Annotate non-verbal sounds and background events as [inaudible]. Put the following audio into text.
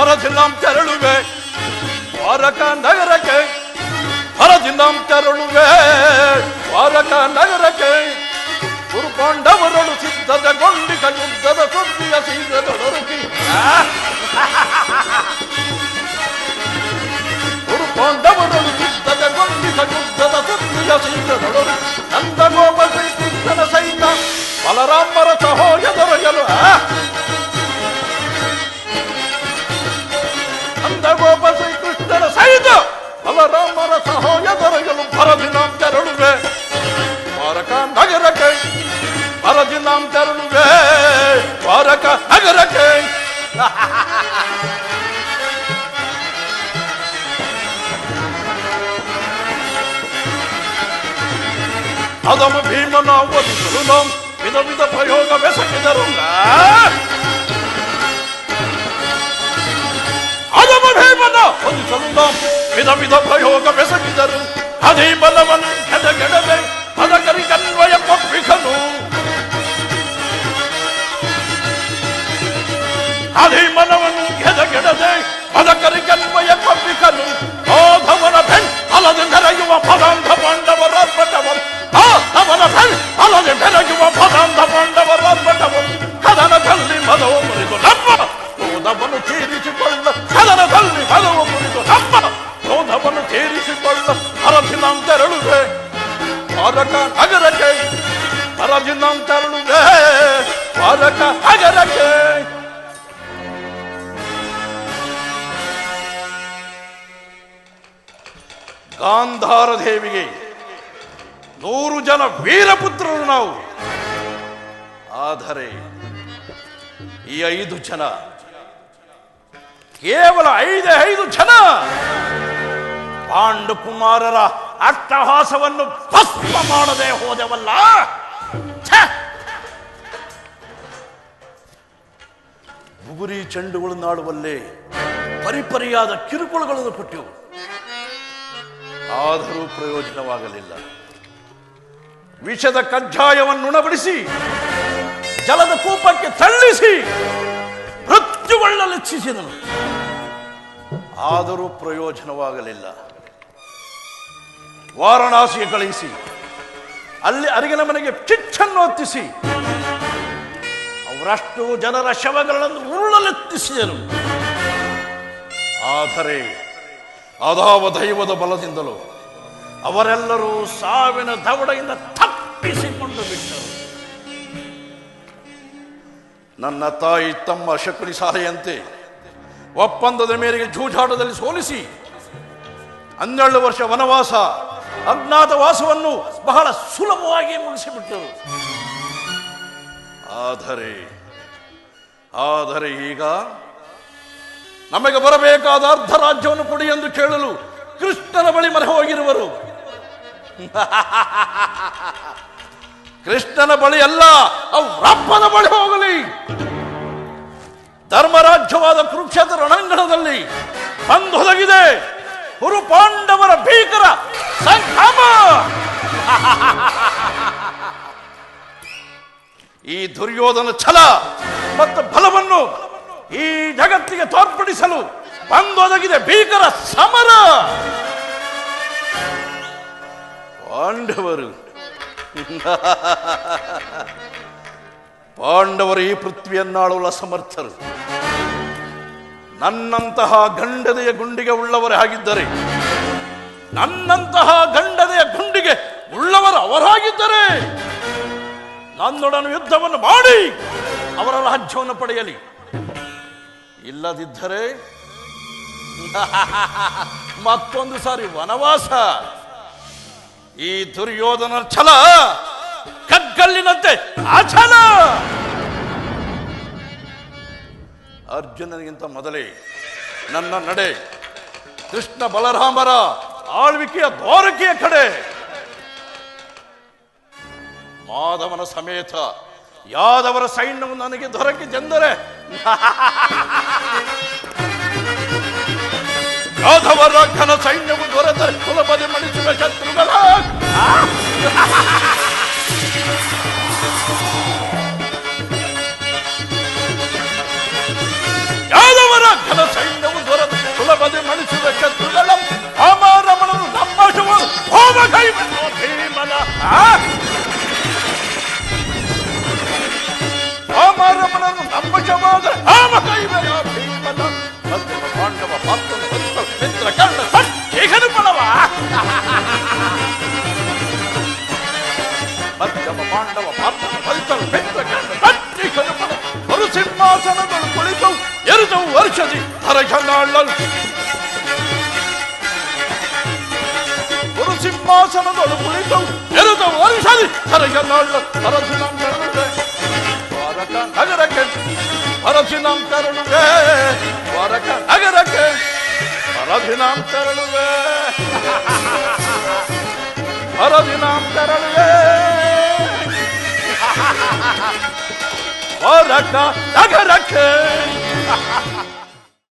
ಹರದಿನಾಂ ತೆರಳುವೆ ದ್ವಾರಕ ನಗರಕ್ಕೆ ಹರದಿನಾಂ ತೆರಳುವೆ ದ್ವಾರಕ ನಗರಕ್ಕೆ ಕುರುಕೊಂಡವರಳು ಸಿದ್ಧದ ಗೊಂಡಿಕ ಯುದ್ಧದ ಸುದ್ದಿಯ ಸೀದದೊಡರುಕಿ ಕುರುಕೊಂಡವರಳು ಸಿದ್ಧದ ಗೊಂಡಿಕ ಯುದ್ಧದ ಸುದ್ದಿಯ ಸೀದದೊಡರು ನಂದಗೋಪ ಶ್ರೀಕೃಷ್ಣನ ಸಹಿತ ಬಲರಾಮರ ಸಹೋದರಯಲು ಆ நாம் தருணுவே வாரக அகரகே அதம பீம நாம் ஒரு சொல்லும் விதவித பிரயோக வெசக்கி தருங்க அதம பீம நாம் ஒரு சொல்லும் விதவித பிரயோக வெசக்கி தரும் அதே பலவன் கெட கெடவே அதகரி கண்வயம் ஒப்பிகனும் அதை மனவன் எதகிடதே மதக்கரி கல்வய கப்பிக்கலும் ஓதவன பெண் அல்லது நிறையுவ பதாந்த பாண்டவர் அற்பட்டவர் ஆத்தவன பெண் அல்லது நிறையுவ பதாந்த பாண்டவர் அற்பட்டவர் கதன தள்ளி மதவ முறிது நம்ம ஓதவனு தீரிச்சு கொள்ள கதன தள்ளி மதவ முறிது நம்ம ஓதவனு தீரிச்சு கொள்ள அரசினாம் தெருளுவே பாரக நகரக்கை அரசினாம் தெருளுவே பாரக நகரக்கை ಗಾಂಧಾರ ದೇವಿಗೆ ನೂರು ಜನ ವೀರಪುತ್ರರು ನಾವು. ಆದರೆ ಈ ಐದು ಜನ ಕೇವಲ ಐದೇ ಐದು ಜನ ಪಾಂಡುಕುಮಾರರ ಅಟ್ಟಹಾಸವನ್ನು ಭಸ್ಮ ಮಾಡದೆ ಹೋದವಲ್ಲ? ಉಗುರಿ ಚೆಂಡುಗಳನ್ನಾಡುವಲ್ಲೇ ಪರಿಪರಿಯಾದ ಕಿರುಕುಳಗಳನ್ನು ಕೊಟ್ಟೆವು. ಆದರೂ ಪ್ರಯೋಜನವಾಗಲಿಲ್ಲ. ವಿಷದ ಕಜ್ಜಾಯವನ್ನು ಉಣಬಡಿಸಿ, ಜಲದ ಕೂಪಕ್ಕೆ ತಳ್ಳಿಸಿ ಲಕ್ಷಿಸಿದನು ಆದರೂ ಪ್ರಯೋಜನವಾಗಲಿಲ್ಲ. ವಾರಣಾಸಿಗೆ ಕಳುಹಿಸಿ, ಅಲ್ಲಿ ಅರಿಗಿನ ಮನೆಗೆ ಚಿಚ್ಚನ್ನು ಹೊತ್ತಿಸಿ, ಅವರಷ್ಟು ಜನರ ಶವಗಳನ್ನು ಉರುಳಲೆತ್ತಿಸಿದರು ಆದರೆ ಅದಾವ ದೈವದ ಬಲದಿಂದಲೂ ಅವರೆಲ್ಲರೂ ಸಾವಿನ ದವಡೆಯಿಂದ ತಪ್ಪಿಸಿಕೊಂಡು ಬಿಟ್ಟರು. ನನ್ನ ತಾಯಿ ತಮ್ಮ ಶಕುನಿ ಸಾಲೆಯಂತೆ ಒಪ್ಪಂದದ ಮೇರೆಗೆ ಜೂಜಾಟದಲ್ಲಿ ಸೋಲಿಸಿ ಹನ್ನೆರಡು ವರ್ಷ ವನವಾಸ ಅಜ್ಞಾತವಾಸವನ್ನು ಬಹಳ ಸುಲಭವಾಗಿ ಮುಗಿಸಿಬಿಟ್ಟರು. ಆದರೆ ಆದರೆ ಈಗ ನಮಗೆ ಬರಬೇಕಾದ ಅರ್ಧ ರಾಜ್ಯವನ್ನು ಕೊಡಿ ಎಂದು ಕೇಳಲು ಕೃಷ್ಣನ ಬಳಿ ಮರೆ ಹೋಗಿರುವರು. [laughs] ಕೃಷ್ಣನ ಬಳಿ ಅಲ್ಲ ರಪ್ಪನ ಬಳಿ ಹೋಗಲಿ. ಧರ್ಮರಾಜ್ಯವಾದ ಕುರುಕ್ಷೇತ್ರ ರಣಾಂಗಣದಲ್ಲಿ ಬಂದೊದಗಿದೆ ಕುರು ಪಾಂಡವರ ಭೀಕರ ಸಂಗ್ರಾಮ. [laughs] ಈ ದುರ್ಯೋಧನ ಛಲ ಮತ್ತು ಬಲವನ್ನು ಈ ಜಗತ್ತಿಗೆ ತೋರ್ಪಡಿಸಲು ಬಂದೊದಗಿದೆ ಭೀಕರ ಸಮರ. ಪಾಂಡವರು. ಪಾಂಡವರು ಈ ಪೃಥ್ವಿಯನ್ನಾಳುವ ಸಮರ್ಥರು. ನನ್ನಂತಹ ಗಂಡದೆಯ ಗುಂಡಿಗೆ ಉಳ್ಳವರೇ ಆಗಿದ್ದರೆ, ನನ್ನಂತಹ ಗಂಡದೆಯ ಗುಂಡಿಗೆ ಉಳ್ಳವರು ಅವರಾಗಿದ್ದರೆ, ನನ್ನೊಡನು ಯುದ್ಧವನ್ನು ಮಾಡಿ ಅವರ ರಾಜ್ಯವನ್ನು ಪಡೆಯಲಿ. ಇಲ್ಲದಿದ್ದರೆ [laughs] ಮತ್ತೊಂದು ಸಾರಿ ವನವಾಸ. ಈ ದುರ್ಯೋಧನ ಛಲ ಕಗ್ಗಲ್ಲಿನಂತೆ ಅಚಲ ಅರ್ಜುನನಿಗಿಂತ ಮೊದಲೇ ನನ್ನ ನಡೆ, ಕೃಷ್ಣ ಬಲರಾಮರ ಆಳ್ವಿಕೆಯ ದ್ವಾರಕೆಯ ಕಡೆ. ಮಾಧವನ ಸಮೇತ ಯಾದವರ ಸೈನ್ಯವು ನನಗೆ ದೊರಕಿತೆಂದರೆ ಯಾದವರ ಘನ ಸೈನ್ಯವು ದೊರೆತರೆ ಕುಲಪದಿ ಮಣಿಸುವ ಶತ್ರುಗಳ ಒಂದು ಸಿಂಹಾಸನಗಳು ಕುಳಿತವು ಎರಡವು ವರ್ಷದಿ ಹರಗನಾಳಲ್ ಒಂದು ಸಿಂಹಾಸನಗಳು ಕುಳಿತವು ಎರಡವು ವರ್ಷದಿ ಹರಗನಾಳಲ್ ಹರಸಿನ ದ್ವಾರಕ ನಗರಕ್ಕೆ ಅರಸಿನಾಂ ತರಳುವೆ ದ್ವಾರಕ ನಗರಕ್ಕೆ ಅರಸಿನಾಂ ತರಳುವೆ ಅರಸಿನಾಂ ತರಳುವೆ ದ್ವಾರಕ ನಗರಕ್ಕೆ